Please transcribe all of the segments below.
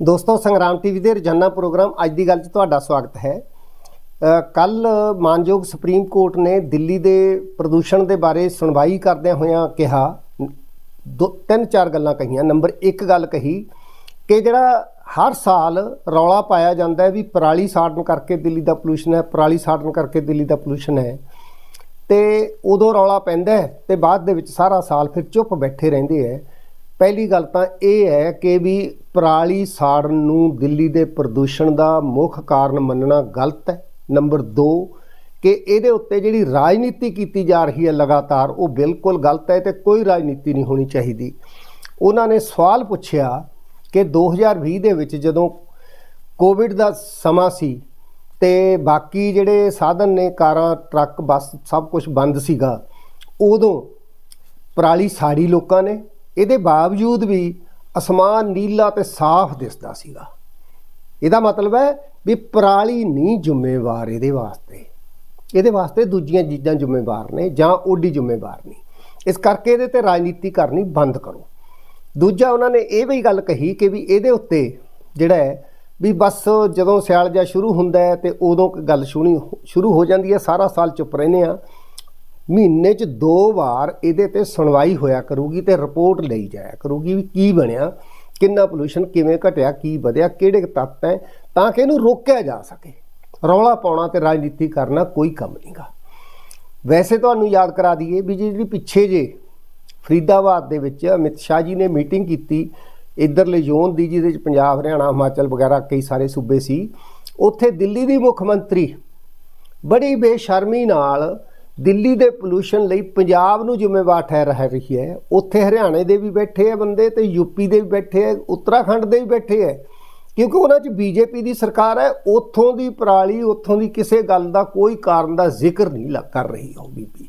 ਦੋਸਤੋ, ਸੰਗਰਾਮ ਟੀਵੀ ਦੇ ਰੋਜ਼ਾਨਾ ਪ੍ਰੋਗਰਾਮ ਅੱਜ ਦੀ ਗੱਲ 'ਚ ਤੁਹਾਡਾ ਸਵਾਗਤ ਹੈ। ਕੱਲ ਮਾਨਯੋਗ ਸੁਪਰੀਮ ਕੋਰਟ ਨੇ ਦਿੱਲੀ ਦੇ ਪ੍ਰਦੂਸ਼ਣ ਦੇ ਬਾਰੇ ਸੁਣਵਾਈ ਕਰਦਿਆਂ ਹੋਇਆਂ ਕਿਹਾ, ਦੋ, ਤਿੰਨ ਚਾਰ ਗੱਲਾਂ ਕਹੀਆਂ। ਨੰਬਰ 1 ਗੱਲ ਕਹੀ ਕਿ ਜਿਹੜਾ ਹਰ ਸਾਲ ਰੌਲਾ ਪਾਇਆ ਜਾਂਦਾ ਹੈ ਵੀ ਪਰਾਲੀ ਸਾੜਨ ਕਰਕੇ ਦਿੱਲੀ ਦਾ ਪੋਲੂਸ਼ਨ ਹੈ, ਪਰਾਲੀ ਸਾੜਨ ਕਰਕੇ ਦਿੱਲੀ ਦਾ ਪੋਲੂਸ਼ਨ ਹੈ, ਤੇ ਉਦੋਂ ਰੌਲਾ ਪੈਂਦਾ ਹੈ ਤੇ ਬਾਅਦ ਦੇ ਵਿੱਚ ਸਾਰਾ ਸਾਲ ਫਿਰ ਚੁੱਪ ਬੈਠੇ ਰਹਿੰਦੇ ਹੈ। ਪਹਿਲੀ ਗੱਲ ਤਾਂ ਇਹ ਹੈ ਕਿ ਵੀ ਪਰਾਲੀ ਸਾੜਨ ਨੂੰ ਦਿੱਲੀ ਦੇ ਪ੍ਰਦੂਸ਼ਣ ਦਾ ਮੁੱਖ ਕਾਰਨ ਮੰਨਣਾ ਗਲਤ ਹੈ। ਨੰਬਰ 2 ਕਿ ਇਹਦੇ ਉੱਤੇ ਜਿਹੜੀ ਰਾਜਨੀਤੀ ਕੀਤੀ ਜਾ ਰਹੀ ਹੈ ਲਗਾਤਾਰ, ਉਹ ਬਿਲਕੁਲ ਗਲਤ ਹੈ ਤੇ ਕੋਈ ਰਾਜਨੀਤੀ ਨਹੀਂ ਹੋਣੀ ਚਾਹੀਦੀ। ਉਹਨਾਂ ਨੇ ਸਵਾਲ ਪੁੱਛਿਆ ਕਿ 2020 ਦੇ ਵਿੱਚ ਜਦੋਂ ਕੋਵਿਡ ਦਾ ਸਮਾਂ ਸੀ ਤੇ ਬਾਕੀ ਜਿਹੜੇ ਸਾਧਨ ਨੇ, ਕਾਰਾਂ, ਟਰੱਕ, ਬੱਸ, ਸਭ ਕੁਝ ਬੰਦ ਸੀਗਾ, ਉਦੋਂ ਪਰਾਲੀ ਸਾੜੀ ਲੋਕਾਂ ਨੇ ਇਹਦੇ ਬਾਵਜੂਦ ਵੀ ਅਸਮਾਨ ਨੀਲਾ ਤੇ ਸਾਫ਼ ਦਿਸਦਾ ਸੀਗਾ। ਇਹਦਾ ਮਤਲਬ ਹੈ ਵੀ ਪਰਾਲੀ ਨਹੀਂ ਜ਼ਿੰਮੇਵਾਰ ਇਹਦੇ ਵਾਸਤੇ। ਇਹਦੇ ਵਾਸਤੇ ਦੂਜੀਆਂ ਚੀਜ਼ਾਂ ਜ਼ਿੰਮੇਵਾਰ ਨੇ ਜਾਂ ਓਡੀ ਜ਼ਿੰਮੇਵਾਰ ਨਹੀਂ। ਇਸ ਕਰਕੇ ਇਹਦੇ ਤੇ ਰਾਜਨੀਤੀ ਕਰਨੀ ਬੰਦ ਕਰੋ। ਦੂਜਾ ਉਹਨਾਂ ਨੇ ਇਹ ਵੀ ਗੱਲ ਕਹੀ ਕਿ ਵੀ ਇਹਦੇ ਉੱਤੇ ਜਿਹੜਾ ਹੈ ਵੀ ਬਸ ਜਦੋਂ ਸਿਆਲ ਜਿਹਾ ਸ਼ੁਰੂ ਹੁੰਦਾ ਹੈ ਤੇ ਉਦੋਂ ਗੱਲ ਸੁਣੀ ਸ਼ੁਰੂ ਹੋ ਜਾਂਦੀ ਹੈ, ਸਾਰਾ ਸਾਲ ਚੁੱਪ ਰਹਿੰਦੇ ਆ ਮਹੀਨੇ 'ਚ ਦੋ ਵਾਰ ਇਹਦੇ ਤੇ ਸੁਣਵਾਈ ਹੋਇਆ ਕਰੂਗੀ ਤੇ ਰਿਪੋਰਟ ਲਈ ਜਾਇਆ ਕਰੂਗੀ ਵੀ ਕੀ ਬਣਿਆ, ਕਿੰਨਾ ਪੋਲੂਸ਼ਨ ਕਿਵੇਂ ਘਟਿਆ, ਕੀ ਵਧਿਆ, ਕਿਹੜੇ ਤੱਤ ਹੈ, ਤਾਂ ਕਿ ਇਹਨੂੰ ਰੋਕਿਆ ਜਾ ਸਕੇ। ਰੌਲਾ ਪਾਉਣਾ ਤੇ ਰਾਜਨੀਤੀ ਕਰਨਾ ਕੋਈ ਕੰਮ ਨਹੀਂਗਾ। ਵੈਸੇ ਤੁਹਾਨੂੰ ਯਾਦ ਕਰਾ ਦਈਏ ਵੀ ਜਿਹੜੀ ਪਿੱਛੇ ਜੇ ਫਰੀਦਾਬਾਦ ਦੇ ਵਿੱਚ ਅਮਿਤ ਸ਼ਾਹ ਜੀ ਨੇ ਮੀਟਿੰਗ ਕੀਤੀ, ਇਧਰਲੇ ਜ਼ੋਨ ਦੀ ਜਿਹਦੇ ਵਿੱਚ ਪੰਜਾਬ, ਹਰਿਆਣਾ, ਹਿਮਾਚਲ ਵਗੈਰਾ ਕਈ ਸਾਰੇ ਸੂਬੇ ਸੀ, ਉੱਥੇ ਦਿੱਲੀ ਦੀ ਮੁੱਖ ਮੰਤਰੀ ਬੜੀ ਬੇਸ਼ਰਮੀ ਨਾਲ ਦਿੱਲੀ ਦੇ ਪੋਲੂਸ਼ਨ ਲਈ ਪੰਜਾਬ ਨੂੰ ਜ਼ਿੰਮੇਵਾਰ ਠਹਿਰਾ ਰਹੀ ਹੈ। ਉੱਥੇ ਹਰਿਆਣੇ ਦੇ ਵੀ ਬੈਠੇ ਆ ਬੰਦੇ ਤੇ ਯੂਪੀ ਦੇ ਵੀ ਬੈਠੇ ਆ, ਉੱਤਰਾਖੰਡ ਦੇ ਵੀ ਬੈਠੇ ਆ। ਕਿਉਂਕਿ ਉਹਨਾਂ 'ਚ ਬੀਜੇਪੀ ਦੀ ਸਰਕਾਰ ਹੈ, ਉੱਥੋਂ ਦੀ ਪਰਾਲੀ, ਉੱਥੋਂ ਦੀ ਕਿਸੇ ਗੱਲ ਦਾ ਕੋਈ ਕਾਰਨ ਦਾ ਜ਼ਿਕਰ ਨਹੀਂ ਲ- ਕਰ ਰਹੀ ਉਹ ਬੀਬੀ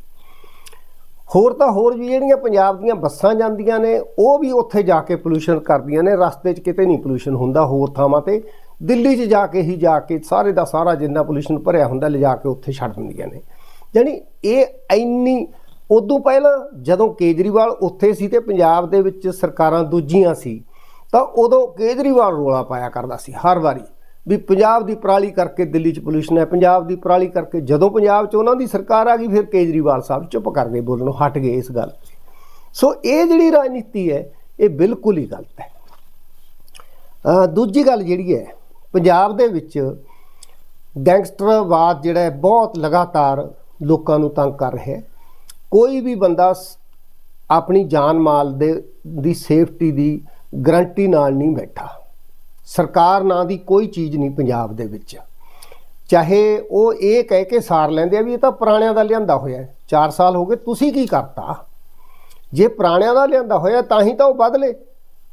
ਹੋਰ ਤਾਂ ਹੋਰ ਵੀ ਜਿਹੜੀਆਂ ਪੰਜਾਬ ਦੀਆਂ ਬੱਸਾਂ ਜਾਂਦੀਆਂ ਨੇ, ਉਹ ਵੀ ਉੱਥੇ ਜਾ ਕੇ ਪੋਲੂਸ਼ਨ ਕਰਦੀਆਂ ਨੇ। ਰਸਤੇ 'ਚ ਕਿਤੇ ਨਹੀਂ ਪੋਲੂਸ਼ਨ ਹੁੰਦਾ ਹੋਰ ਥਾਵਾਂ ਤੇ। ਦਿੱਲੀ 'ਚ ਜਾ ਕੇ ਹੀ ਜਾ ਕੇ ਸਾਰੇ ਦਾ ਸਾਰਾ ਜਿੰਨਾ ਪੋਲੂਸ਼ਨ ਭਰਿਆ ਹੁੰਦਾ, ਲਿਜਾ ਕੇ ਉੱਥੇ ਛੱਡ ਦਿੰਦੀਆਂ ਨੇ। ਜਾਣੀ ਇਹ ਇੰਨੀ, ਉਦੋਂ ਪਹਿਲਾਂ ਜਦੋਂ ਕੇਜਰੀਵਾਲ ਉੱਥੇ ਸੀ ਤੇ ਪੰਜਾਬ ਦੇ ਵਿੱਚ ਸਰਕਾਰਾਂ ਦੂਜੀਆਂ ਸੀ, ਤਾਂ ਉਦੋਂ ਕੇਜਰੀਵਾਲ ਰੋਲਾ ਪਾਇਆ ਕਰਦਾ ਸੀ ਹਰ ਵਾਰੀ, ਵੀ ਪੰਜਾਬ ਦੀ ਪਰਾਲੀ ਕਰਕੇ ਦਿੱਲੀ 'ਚ ਪੋਲੂਸ਼ਨ ਹੈ, ਪੰਜਾਬ ਦੀ ਪਰਾਲੀ ਕਰਕੇ ਜਦੋਂ ਪੰਜਾਬ 'ਚ ਉਹਨਾਂ ਦੀ ਸਰਕਾਰ ਆ ਗਈ, ਫਿਰ ਕੇਜਰੀਵਾਲ ਸਾਹਿਬ ਚੁੱਪ ਕਰ ਗਏ, ਬੋਲਣੋਂ ਹਟ ਗਏ ਇਸ ਗੱਲ। ਸੋ ਇਹ ਜਿਹੜੀ ਰਾਜਨੀਤੀ ਹੈ, ਇਹ ਬਿਲਕੁਲ ਹੀ ਗਲਤ ਹੈ। ਦੂਜੀ ਗੱਲ ਜਿਹੜੀ ਹੈ, ਪੰਜਾਬ ਦੇ ਵਿੱਚ ਗੈਂਗਸਟਰਵਾਦ ਜਿਹੜਾ ਹੈ, ਬਹੁਤ ਲਗਾਤਾਰ ਲੋਕਾਂ ਨੂੰ ਤੰਗ ਕਰ ਰਿਹਾ ਹੈ। ਕੋਈ ਵੀ ਬੰਦਾ ਸ- ਆਪਣੀ ਜਾਨ ਮਾਲ ਦੇ, ਦੀ ਸੇਫਟੀ ਦੀ ਗਰੰਟੀ ਨਾਲ ਨਹੀਂ ਬੈਠਾ। ਸਰਕਾਰ ਨਾਂ ਦੀ ਕੋਈ ਚੀਜ਼ ਨਹੀਂ ਪੰਜਾਬ ਦੇ ਵਿੱਚ। ਚਾਹੇ ਉਹ ਇਹ ਕਹਿ ਕੇ ਸਾਰ ਲੈਂਦੇ ਆ ਵੀ ਇਹ ਤਾਂ ਪੁਰਾਣਿਆਂ ਦਾ ਲਿਆਂਦਾ ਹੋਇਆ ਹੈ। 4 ਸਾਲ ਹੋ ਗਏ, ਤੁਸੀਂ ਕੀ ਕਰਤਾ? ਜੇ ਪੁਰਾਣਿਆਂ ਦਾ ਲਿਆਂਦਾ ਹੋਇਆ ਤਾਂ ਹੀ ਤਾਂ ਉਹ ਬਦਲੇ।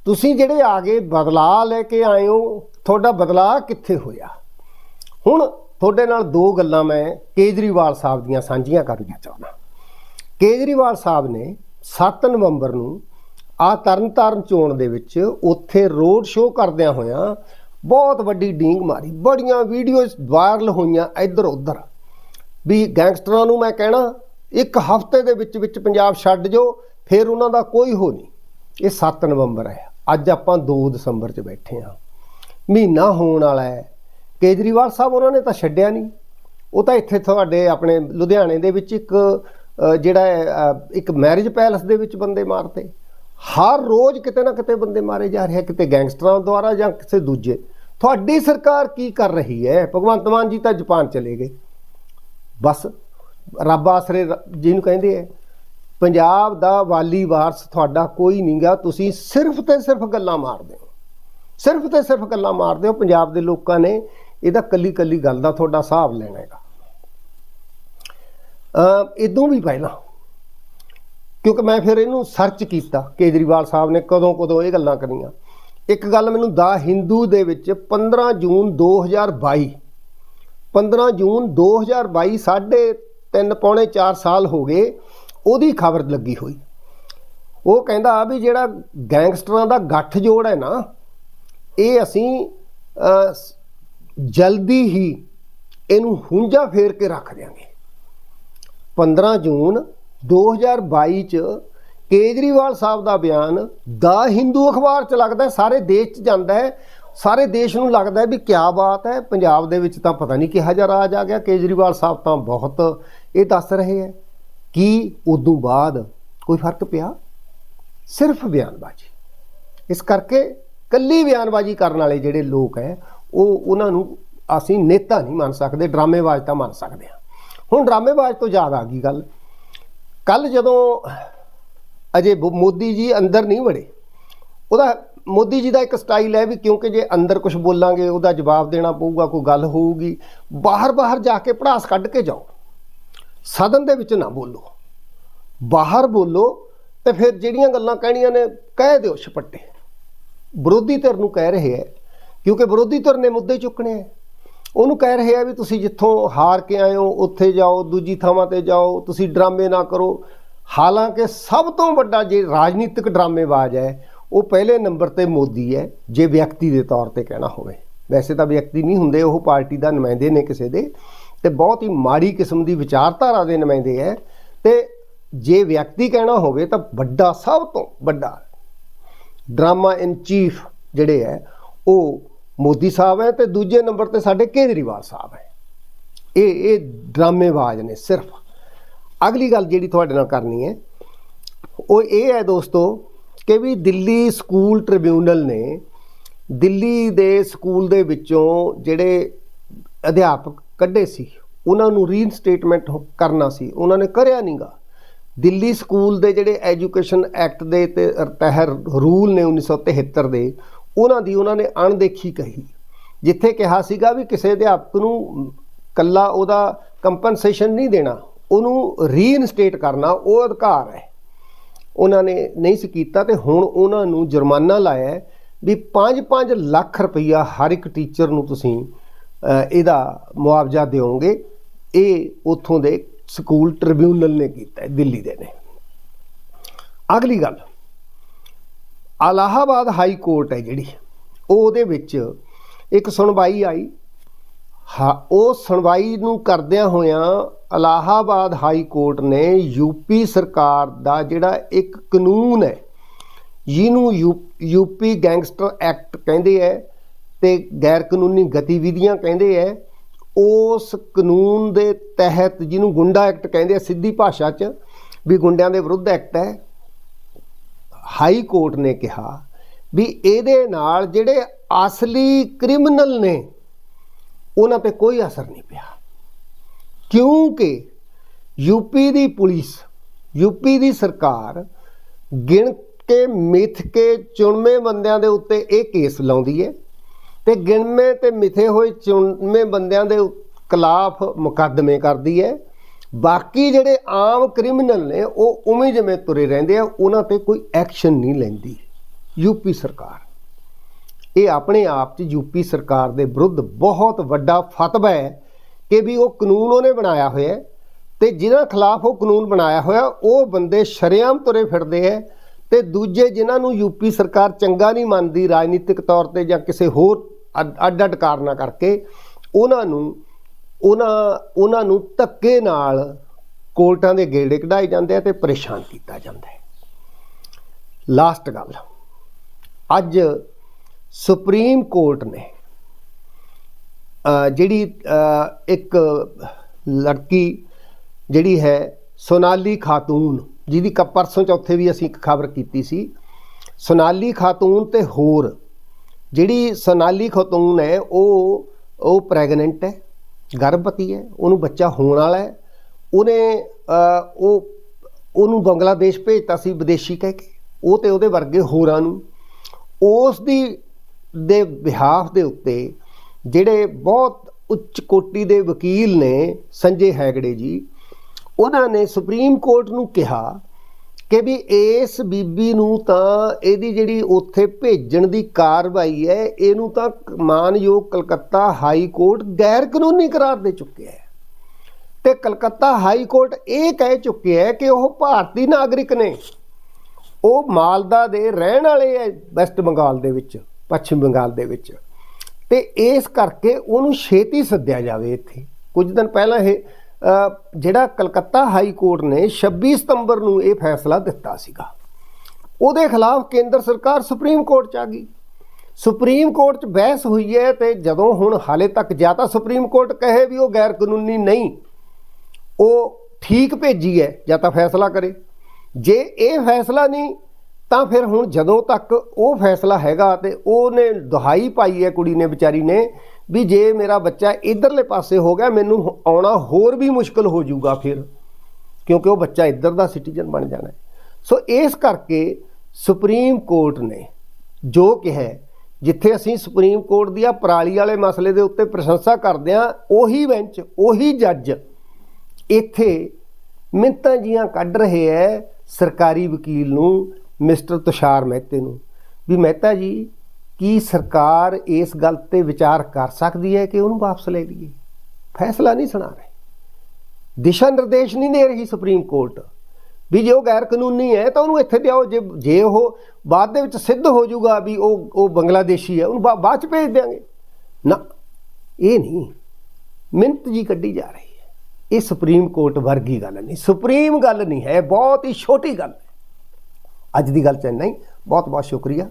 ਤੁਸੀਂ ਜਿਹੜੇ ਆ ਗਏ ਬਦਲਾਅ ਲੈ ਕੇ ਆਏ ਹੋ, ਤੁਹਾਡਾ ਬਦਲਾਅ ਕਿੱਥੇ ਹੋਇਆ? ਹੁਣ ਤੁਹਾਡੇ ਨਾਲ ਦੋ ਗੱਲਾਂ ਮੈਂ ਕੇਜਰੀਵਾਲ ਸਾਹਿਬ ਦੀਆਂ ਸਾਂਝੀਆਂ ਕਰਨੀਆਂ ਚਾਹੁੰਦਾ। ਕੇਜਰੀਵਾਲ ਸਾਹਿਬ ਨੇ 7 ਨਵੰਬਰ ਨੂੰ ਆ ਤਰਨਤਾਰਨ ਚੋਣ ਦੇ ਵਿੱਚ ਉੱਥੇ ਰੋਡ ਸ਼ੋਅ ਕਰਦਿਆਂ ਹੋਇਆਂ ਬਹੁਤ ਵੱਡੀ ਡੀਂਗ ਮਾਰੀ। ਬੜੀਆਂ ਵੀਡੀਓਜ਼ ਵਾਇਰਲ ਹੋਈਆਂ ਇੱਧਰ ਉੱਧਰ। ਵੀ ਗੈਂਗਸਟਰਾਂ ਨੂੰ ਮੈਂ ਕਹਿਣਾ, ਇੱਕ ਹਫ਼ਤੇ ਦੇ ਵਿੱਚ ਵਿੱਚ ਪੰਜਾਬ ਛੱਡ ਜੋ ਫਿਰ ਉਹਨਾਂ ਦਾ ਕੋਈ ਹੋ ਨਹੀਂ। ਇਹ 7 ਨਵੰਬਰ ਹੈ। ਅੱਜ ਆਪਾਂ 2 ਦਸੰਬਰ 'ਚ ਬੈਠੇ ਹਾਂ। ਮਹੀਨਾ ਹੋਣ ਵਾਲਾ ਹੈ। ਕੇਜਰੀਵਾਲ ਸਾਹਿਬ ਉਹਨਾਂ ਨੇ ਤਾਂ ਛੱਡਿਆ ਨਹੀਂ। ਉਹ ਤਾਂ ਇੱਥੇ ਤੁਹਾਡੇ ਆਪਣੇ ਲੁਧਿਆਣੇ ਦੇ ਵਿੱਚ ਇੱਕ ਜਿਹੜਾ ਹੈ, ਇੱਕ ਮੈਰਿਜ ਪੈਲਸ ਦੇ ਵਿੱਚ ਬੰਦੇ ਮਾਰਤੇ। ਹਰ ਰੋਜ਼ ਕਿਤੇ ਨਾ ਕਿਤੇ ਬੰਦੇ ਮਾਰੇ ਜਾ ਰਹੇ ਕਿਤੇ ਗੈਂਗਸਟਰਾਂ ਦੁਆਰਾ ਜਾਂ ਕਿਸੇ ਦੂਜੇ। ਤੁਹਾਡੀ ਸਰਕਾਰ ਕੀ ਕਰ ਰਹੀ ਹੈ? ਭਗਵੰਤ ਮਾਨ ਜੀ ਤਾਂ ਜਾਪਾਨ ਚਲੇ ਗਏ। ਬਸ ਰੱਬ ਆਸਰੇ ਰ- ਜਿਹਨੂੰ ਕਹਿੰਦੇ ਆ ਪੰਜਾਬ ਦਾ ਵਾਲੀ ਵਾਰਸ ਤੁਹਾਡਾ ਕੋਈ ਨਹੀਂਗਾ ਤੁਸੀਂ ਸਿਰਫ ਤੇ ਸਿਰਫ ਗੱਲਾਂ ਮਾਰਦੇ ਹੋ। ਸਿਰਫ ਤੇ ਸਿਰਫ ਗੱਲਾਂ ਮਾਰਦੇ ਹੋ ਪੰਜਾਬ ਦੇ ਲੋਕਾਂ ਨੇ ਇਹਦਾ ਕੱਲੀ ਕੱਲੀ ਗੱਲ ਦਾ ਤੁਹਾਡਾ ਹਿਸਾਬ ਲੈਣਾ ਹੈਗਾ। ਅ ਇਦੋਂ ਵੀ ਪਹਿਲਾਂ, ਕਿਉਂਕਿ ਮੈਂ ਫਿਰ ਇਹਨੂੰ ਸਰਚ ਕੀਤਾ, ਕੇਜਰੀਵਾਲ ਸਾਹਿਬ ਨੇ ਕਦੋਂ ਕਦੋਂ ਇਹ ਗੱਲਾਂ ਕਰੀਆਂ ਇੱਕ ਗੱਲ ਮੈਨੂੰ ਦਾ ਹਿੰਦੂ ਦੇ ਵਿੱਚ 15 ਜੂਨ 2022 15 ਜੂਨ 2022 ਸਾਢੇ 3 ਪੌਣੇ 4 ਸਾਲ ਹੋ ਗਏ, ਉਹਦੀ ਖਬਰ ਲੱਗੀ ਹੋਈ। ਉਹ ਕਹਿੰਦਾ ਵੀ ਜਿਹੜਾ ਗੈਂਗਸਟਰਾਂ ਦਾ ਗੱਠ ਜੋੜ ਹੈ ਨਾ, ਇਹ ਅਸੀਂ ਜਲਦੀ ਹੀ ਇਹਨੂੰ ਹੁੰਜਾ ਫੇਰ ਕੇ ਰੱਖ ਦਿਆਂਗੇ। 15 ਜੂਨ 2022 ਚ ਕੇਜਰੀਵਾਲ ਸਾਹਿਬ ਦਾ ਬਿਆਨ ਦਾ ਹਿੰਦੂ ਅਖਬਾਰ ਚ ਲੱਗਦਾ ਸਾਰੇ ਦੇਸ਼ ਚ ਜਾਂਦਾ ਹੈ। ਸਾਰੇ ਦੇਸ਼ ਨੂੰ ਲੱਗਦਾ ਵੀ ਕਿਆ ਬਾਤ ਹੈ, ਪੰਜਾਬ ਦੇ ਵਿੱਚ ਤਾਂ ਪਤਾ ਨਹੀਂ ਕਿਹਾ ਜਿਹਾ ਰਾਜ ਆ ਗਿਆ। ਕੇਜਰੀਵਾਲ ਸਾਹਿਬ ਤਾਂ ਬਹੁਤ ਇਹ ਦੱਸ ਰਹੇ ਹੈ ਕਿ ਉਦੋਂ ਬਾਅਦ ਕੋਈ ਫ਼ਰਕ ਪਿਆ? ਸਿਰਫ ਬਿਆਨਬਾਜ਼ੀ। ਇਸ ਕਰਕੇ ਕੱਲੀ ਬਿਆਨਬਾਜ਼ੀ ਕਰਨ ਵਾਲੇ ਜਿਹੜੇ ਲੋਕ ਹੈ ਉਹ ਉਹਨਾਂ ਨੂੰ ਅਸੀਂ ਨੇਤਾ ਨਹੀਂ ਮੰਨ ਸਕਦੇ, ਡਰਾਮੇਬਾਜ਼ ਤਾਂ ਮੰਨ ਸਕਦੇ ਹਾਂ। ਹੁਣ ਡਰਾਮੇਬਾਜ਼ ਤੋਂ ਯਾਦ ਆ ਗਈ ਗੱਲ। ਕੱਲ ਜਦੋਂ ਅਜੇ ਮੋਦੀ ਜੀ ਅੰਦਰ ਨਹੀਂ ਵੜੇ, ਉਹਦਾ ਮੋਦੀ ਜੀ ਦਾ ਇੱਕ ਸਟਾਈਲ ਹੈ ਵੀ ਕਿਉਂਕਿ ਜੇ ਅੰਦਰ ਕੁਝ ਬੋਲਾਂਗੇ ਉਹਦਾ ਜਵਾਬ ਦੇਣਾ ਪਊਗਾ, ਕੋਈ ਗੱਲ ਹੋਊਗੀ ਬਾਹਰ ਬਾਹਰ ਜਾ ਕੇ ਪੜਾਸ ਕੱਢ ਕੇ ਜਾਓ। ਸਦਨ ਦੇ ਵਿੱਚ ਨਾ ਬੋਲੋ। ਬਾਹਰ ਬੋਲੋ ਤੇ ਫਿਰ ਜਿਹੜੀਆਂ ਗੱਲਾਂ ਕਹਿਣੀਆਂ ਨੇ, ਕਹਿ ਦਿਓ ਛਪੱਟੇ। ਵਿਰੋਧੀ ਧਿਰ ਨੂੰ ਕਹਿ ਰਹੇ ਹੈ ਕਿਉਂਕਿ ਵਿਰੋਧੀ ਧਿਰ ਨੇ ਮੁੱਦੇ ਚੁੱਕਣੇ ਹੈ ਉਹਨੂੰ ਕਹਿ ਰਹੇ ਆ ਵੀ ਤੁਸੀਂ ਜਿੱਥੋਂ ਹਾਰ ਕੇ ਆਏ ਹੋ, ਉੱਥੇ ਜਾਓ, ਦੂਜੀ ਥਾਵਾਂ ਤੇ ਜਾਓ, ਤੁਸੀਂ ਡਰਾਮੇ ਨਾ ਕਰੋ। ਹਾਲਾਂਕਿ ਸਭ ਤੋਂ ਵੱਡਾ ਜੇ ਰਾਜਨੀਤਿਕ ਡਰਾਮੇਬਾਜ਼ ਹੈ, ਉਹ ਪਹਿਲੇ ਨੰਬਰ ਤੇ ਮੋਦੀ ਹੈ, ਜੇ ਵਿਅਕਤੀ ਦੇ ਤੌਰ ਤੇ ਕਹਿਣਾ ਹੋਵੇ। ਵੈਸੇ ਤਾਂ ਵਿਅਕਤੀ ਨਹੀਂ ਹੁੰਦੇ, ਉਹ ਪਾਰਟੀ ਦਾ ਨੁਮਾਇੰਦੇ ਨੇ ਕਿਸੇ ਦੇ। ਤੇ ਬਹੁਤ ਹੀ ਮਾੜੀ ਕਿਸਮ ਦੀ ਵਿਚਾਰਧਾਰਾ ਦੇ ਨੁਮਾਇੰਦੇ ਹੈ। ਤੇ ਜੇ ਵਿਅਕਤੀ ਕਹਿਣਾ ਹੋਵੇ ਤਾਂ ਵੱਡਾ, ਸਭ ਤੋਂ ਵੱਡਾ ਡਰਾਮਾ ਇਨ ਚੀਫ ਜਿਹੜੇ ਹੈ, ਉਹ ਮੋਦੀ ਸਾਹਿਬ ਹੈ ਤੇ ਦੂਜੇ ਨੰਬਰ ਤੇ ਸਾਡੇ ਕੇਜਰੀਵਾਲ ਸਾਹਿਬ ਹੈ। ਇਹ ਇਹ ਡਰਾਮੇਬਾਜ਼ ਨੇ ਸਿਰਫ। ਅਗਲੀ ਗੱਲ ਜਿਹੜੀ ਤੁਹਾਡੇ ਨਾਲ ਕਰਨੀ ਹੈ, ਉਹ ਇਹ ਹੈ ਦੋਸਤੋ ਕਿ ਵੀ ਦਿੱਲੀ ਸਕੂਲ ਟ੍ਰਿਬਿਊਨਲ ਨੇ ਦਿੱਲੀ ਦੇ ਸਕੂਲ ਦੇ ਵਿੱਚੋਂ ਜਿਹੜੇ ਅਧਿਆਪਕ ਕੱਢੇ ਸੀ, ਉਹਨਾਂ ਨੂੰ ਰੀਇਨਸਟੇਟਮੈਂਟ ਕਰਨਾ ਸੀ। ਉਹਨਾਂ ਨੇ ਕਰਿਆ ਨਹੀਂਗਾ ਦਿੱਲੀ ਸਕੂਲ ਦੇ ਜਿਹੜੇ ਐਜੂਕੇਸ਼ਨ ਐਕਟ ਦੇ ਤੇ ਤਹਿਤ ਰੂਲ ਨੇ 1973 ਦੇ ਉਹਨਾਂ ਦੀ ਉਹਨਾਂ ਨੇ ਅਣਦੇਖੀ ਕਹੀ। ਜਿੱਥੇ ਕਿਹਾ ਸੀਗਾ ਵੀ ਕਿਸੇ ਅਧਿਆਪਕ ਨੂੰ ਕੱਲਾ ਉਹਦਾ ਕੰਪਨਸੇਸ਼ਨ ਨਹੀਂ ਦੇਣਾ, ਉਹਨੂੰ ਰੀਇਨਸਟੇਟ ਕਰਨਾ ਉਹ ਅਧਿਕਾਰ ਹੈ। ਉਹਨਾਂ ਨੇ ਨਹੀਂ ਸੀ ਕੀਤਾ ਤੇ ਹੁਣ ਉਹਨਾਂ ਨੂੰ ਜੁਰਮਾਨਾ ਲਾਇਆ ਵੀ 5-5 ਲੱਖ ਰੁਪਈਆ ਹਰ ਇੱਕ ਟੀਚਰ ਨੂੰ ਤੁਸੀਂ ਇਹਦਾ ਮੁਆਵਜ਼ਾ ਦਿਓਗੇ। ਇਹ ਉਥੋਂ ਦੇ ਸਕੂਲ ਟ੍ਰਿਬਿਊਨਲ ਨੇ ਕੀਤਾ ਦਿੱਲੀ ਦੇ ਨੇ। ਅਗਲੀ ਗੱਲ। ਅਲਾਹਾਬਾਦ ਹਾਈ ਕੋਰਟ ਹੈ ਜਿਹੜੀ, ਉਹਦੇ ਵਿੱਚ ਇੱਕ ਸੁਣਵਾਈ ਆਈ। ਹਾਂ, ਉਹ ਸੁਣਵਾਈ ਨੂੰ ਕਰਦਿਆਂ ਹੋਇਆਂ ਅਲਾਹਾਬਾਦ ਹਾਈ ਕੋਰਟ ਨੇ ਯੂਪੀ ਸਰਕਾਰ ਦਾ ਜਿਹੜਾ ਇੱਕ ਕਾਨੂੰਨ ਹੈ, ਜਿਹਨੂੰ ਯੂ- ਯੂਪੀ ਗੈਂਗਸਟਰ ਐਕਟ ਕਹਿੰਦੇ ਹੈ ਤੇ ਗੈਰ ਕਾਨੂੰਨੀ ਗਤੀਵਿਧੀਆਂ ਕਹਿੰਦੇ ਹੈ ਉਸ ਕਾਨੂੰਨ ਦੇ ਤਹਿਤ ਜਿਹਨੂੰ ਗੁੰਡਾ ਐਕਟ ਕਹਿੰਦੇ ਆ, ਸਿੱਧੀ ਭਾਸ਼ਾ 'ਚ ਵੀ ਗੁੰਡਿਆਂ ਦੇ ਵਿਰੁੱਧ ਐਕਟ ਹੈ ਹਾਈ ਕੋਰਟ ਨੇ ਕਿਹਾ ਵੀ ਇਹਦੇ ਨਾਲ ਜਿਹੜੇ ਅਸਲੀ ਕ੍ਰਿਮੀਨਲ ਨੇ, ਉਹਨਾਂ ਤੇ ਕੋਈ ਅਸਰ ਨਹੀਂ ਪਿਆ। ਕਿਉਂਕਿ ਯੂਪੀ ਦੀ ਪੁਲਿਸ ਯੂਪੀ ਦੀ ਸਰਕਾਰ ਗਿਣ ਕੇ, ਮਿਥ ਕੇ, ਚੁਣਵੇਂ ਬੰਦਿਆਂ ਦੇ ਉੱਤੇ ਇਹ ਕੇਸ ਲਾਉਂਦੀ ਹੈ ਤੇ ਗਿਣਵੇਂ ਤੇ ਮਿਥੇ ਹੋਏ ਚੁਣਵੇਂ ਬੰਦਿਆਂ ਦੇ ਖਿਲਾਫ ਮੁਕੱਦਮੇ ਕਰਦੀ ਹੈ ਬਾਕੀ ਜਿਹੜੇ ਆਮ ਕ੍ਰਿਮੀਨਲ ਨੇ, ਉਹ ਉਵੇਂ ਜਿਵੇਂ ਤੁਰੇ ਰਹਿੰਦੇ ਆ, ਉਹਨਾਂ ਤੇ ਕੋਈ ਐਕਸ਼ਨ ਨਹੀਂ ਲੈਂਦੀ। ਯੂਪੀ ਸਰਕਾਰ। ਇਹ ਆਪਣੇ ਆਪ 'ਚ ਯੂਪੀ ਸਰਕਾਰ ਦੇ ਵਿਰੁੱਧ ਬਹੁਤ ਵੱਡਾ ਫਤਵਾ ਹੈ ਕਿ ਵੀ ਉਹ ਕਾਨੂੰਨ ਉਹਨੇ ਬਣਾਇਆ ਹੋਇਆ ਹੈ ਤੇ ਜਿਨ੍ਹਾਂ ਖਿਲਾਫ ਉਹ ਕਾਨੂੰਨ ਬਣਾਇਆ ਹੋਇਆ, ਉਹ ਬੰਦੇ ਸ਼ਰੇਆਮ ਤੁਰੇ ਫਿਰਦੇ ਹੈ ਤੇ ਦੂਜੇ ਜਿਨ੍ਹਾਂ ਨੂੰ ਯੂਪੀ ਸਰਕਾਰ ਚੰਗਾ ਨਹੀਂ ਮੰਨਦੀ ਰਾਜਨੀਤਿਕ ਤੌਰ ਤੇ ਜਾਂ ਕਿਸੇ ਹੋਰ ਅੱਡ ਅੱਡ ਕਾਰਨਾਂ ਕਰਕੇ, ਉਹਨਾਂ ਨੂੰ ਉਹਨਾਂ ਉਹਨਾਂ ਨੂੰ ਧੱਕੇ ਨਾਲ ਕੋਰਟਾਂ ਦੇ ਗੇੜੇ ਕਢਾਏ ਜਾਂਦੇ ਆ ਤੇ ਪਰੇਸ਼ਾਨ ਕੀਤਾ ਜਾਂਦਾ ਹੈ। ਲਾਸਟ ਗੱਲ, ਅੱਜ ਸੁਪਰੀਮ ਕੋਰਟ ਨੇ ਜਿਹੜੀ ਇੱਕ ਲੜਕੀ ਜਿਹੜੀ ਹੈ ਸੋਨਾਲੀ ਖਾਤੂਨ ਜਿਹਦੀ ਕ, ਪਰਸੋਂ ਚੌਥੇ ਵੀ ਅਸੀਂ ਇੱਕ ਖਬਰ ਕੀਤੀ ਸੀ, ਸੋਨਾਲੀ ਖਾਤੂਨ ਤੇ ਹੋਰ ਜਿਹੜੀ ਸੋਨਾਲੀ ਖਾਤੂਨ ਹੈ, ਉਹ ਉਹ ਪ੍ਰੈਗਨੈਂਟ ਹੈ। ਗਰਭਵਤੀ ਹੈ, ਉਹਨੂੰ ਬੱਚਾ ਹੋਣ ਵਾਲਾ ਹੈ। ਉਹਨੇ ਉਹ, ਉਹਨੂੰ ਬੰਗਲਾਦੇਸ਼ ਭੇਜਤਾ ਸੀ ਵਿਦੇਸ਼ੀ ਕਹਿ ਕੇ। ਉਹ ਤੇ ਉਹਦੇ ਵਰਗੇ ਹੋਰਾਂ ਨੂੰ। ਉਸ ਦੀ, ਦੇ ਬਿਹਾਫ ਦੇ ਉੱਤੇ ਜਿਹੜੇ ਬਹੁਤ ਉੱਚ ਕੋਟੀ ਦੇ ਵਕੀਲ ਨੇ, ਸੰਜੇ ਹੈਗੜੇ ਜੀ, ਉਹਨਾਂ ਨੇ ਸੁਪਰੀਮ ਕੋਰਟ ਨੂੰ ਕਿਹਾ ਕਿ ਵੀ ਇਸ ਬੀਬੀ ਨੂੰ ਤਾਂ ਇਹਦੀ ਜਿਹੜੀ ਉੱਥੇ ਭੇਜਣ ਦੀ ਕਾਰਵਾਈ ਹੈ, ਇਹਨੂੰ ਤਾਂ ਮਾਨਯੋਗ ਕਲਕੱਤਾ ਹਾਈ ਕੋਰਟ ਗੈਰ ਕਾਨੂੰਨੀ ਕਰਾਰ ਦੇ ਚੁੱਕਿਆ ਹੈ। ਤੇ ਕਲਕੱਤਾ ਹਾਈ ਕੋਰਟ ਇਹ ਕਹਿ ਚੁੱਕਿਆ ਹੈ ਕਿ ਉਹ ਭਾਰਤੀ ਨਾਗਰਿਕ ਨੇ। ਉਹ ਮਾਲਦਾ ਦੇ ਰਹਿਣ ਵਾਲੇ ਹੈ ਵੈਸਟ ਬੰਗਾਲ ਦੇ ਵਿੱਚ, ਪੱਛਮ ਬੰਗਾਲ ਦੇ ਵਿੱਚ। ਤੇ ਇਸ ਕਰਕੇ ਉਹਨੂੰ ਛੇਤੀ ਸੱਦਿਆ ਜਾਵੇ ਇੱਥੇ। ਕੁਝ ਦਿਨ ਪਹਿਲਾਂ ਇਹ ਜਿਹੜਾ ਕਲਕੱਤਾ ਹਾਈ ਕੋਰਟ ਨੇ 26 ਸਤੰਬਰ ਨੂੰ ਇਹ ਫੈਸਲਾ ਦਿੱਤਾ ਸੀਗਾ, ਉਹਦੇ ਖਿਲਾਫ ਕੇਂਦਰ ਸਰਕਾਰ ਸੁਪਰੀਮ ਕੋਰਟ ਚ ਆ ਗਈ। ਸੁਪਰੀਮ ਕੋਰਟ 'ਚ ਬਹਿਸ ਹੋਈ ਹੈ ਤੇ ਜਦੋਂ ਹੁਣ ਹਾਲੇ ਤੱਕ ਜਾਂ ਤਾਂ ਸੁਪਰੀਮ ਕੋਰਟ ਕਹੇ ਵੀ ਉਹ ਗੈਰ ਕਾਨੂੰਨੀ ਨਹੀਂ, ਉਹ ਠੀਕ ਭੇਜੀ ਹੈ ਜਾਂ ਤਾਂ ਫੈਸਲਾ ਕਰੇ। ਜੇ ਇਹ ਫੈਸਲਾ ਨਹੀਂ, ਤਾਂ ਫਿਰ ਹੁਣ ਜਦੋਂ ਤੱਕ ਉਹ ਫੈਸਲਾ ਹੈਗਾ ਤੇ ਉਹਨੇ ਦੁਹਾਈ ਪਾਈ ਹੈ ਕੁੜੀ ਨੇ, ਵਿਚਾਰੀ ਨੇ ਵੀ ਜੇ ਮੇਰਾ ਬੱਚਾ ਇਧਰਲੇ ਪਾਸੇ ਹੋ ਗਿਆ, ਮੈਨੂੰ ਆਉਣਾ ਹੋਰ ਵੀ ਮੁਸ਼ਕਲ ਹੋ ਜਾਊਗਾ ਫਿਰ, ਕਿਉਂਕਿ ਉਹ ਬੱਚਾ ਇੱਧਰ ਦਾ ਸਿਟੀਜ਼ਨ ਬਣ ਜਾਣਾ ਸੋ ਇਸ ਕਰਕੇ ਸੁਪਰੀਮ ਕੋਰਟ ਨੇ ਜੋ ਕਿਹਾ ਜਿੱਥੇ ਅਸੀਂ ਸੁਪਰੀਮ ਕੋਰਟ ਦੀ ਆ ਪਰਾਲੀ ਵਾਲੇ ਮਸਲੇ ਦੇ ਉੱਤੇ ਪ੍ਰਸ਼ੰਸਾ ਕਰਦੇ ਹਾਂ, ਉਹੀ ਬੈਂਚ, ਉਹੀ ਜੱਜ ਇੱਥੇ ਮਿੰਤਾਂ ਜੀਆਂ ਕੱਢ ਰਹੇ ਹੈ ਸਰਕਾਰੀ ਵਕੀਲ ਨੂੰ, ਮਿਸਟਰ ਤੁਸ਼ਾਰ ਮਹਿਤੇ ਨੂੰ। ਵੀ ਮਹਿਤਾ ਜੀ ਕੀ ਸਰਕਾਰ ਇਸ ਗੱਲ ਤੇ ਵਿਚਾਰ ਕਰ ਸਕਦੀ ਹੈ ਕਿ ਉਹਨੂੰ ਵਾਪਸ ਲੈ ਲਈਏ? ਫੈਸਲਾ ਨਹੀਂ ਸੁਣਾ ਰਹੇ। ਦਿਸ਼ਾ ਨਿਰਦੇਸ਼ ਨਹੀਂ ਦੇ ਰਹੀ ਸੁਪਰੀਮ ਕੋਰਟ। ਵੀ ਜੇ ਉਹ ਗੈਰ ਕਾਨੂੰਨੀ ਹੈ ਤਾਂ ਉਹਨੂੰ ਇੱਥੇ ਲਿਆਓ। ਜੇ ਜੇ ਉਹ ਬਾਅਦ ਦੇ ਵਿੱਚ ਸਿੱਧ ਹੋ ਜਾਊਗਾ ਵੀ ਉਹ ਉਹ ਬੰਗਲਾਦੇਸ਼ੀ ਹੈ, ਉਹਨੂੰ ਬਾ- ਬਾਅਦ ਚ ਭੇਜ ਦਿਆਂਗੇ। ਨਾ, ਇਹ ਨਹੀਂ। ਮਿੰਤ ਜੀ ਕੱਢੀ ਜਾ ਰਹੀ ਹੈ। ਇਹ ਸੁਪਰੀਮ ਕੋਰਟ ਵਰਗੀ ਗੱਲ ਨਹੀਂ। ਸੁਪਰੀਮ ਗੱਲ ਨਹੀਂ ਹੈ, ਬਹੁਤ ਹੀ ਛੋਟੀ ਗੱਲ ਹੈ। ਅੱਜ ਦੀ ਗੱਲ ਚ ਇੰਨਾ ਹੀ। ਬਹੁਤ ਬਹੁਤ ਸ਼ੁਕਰੀਆ।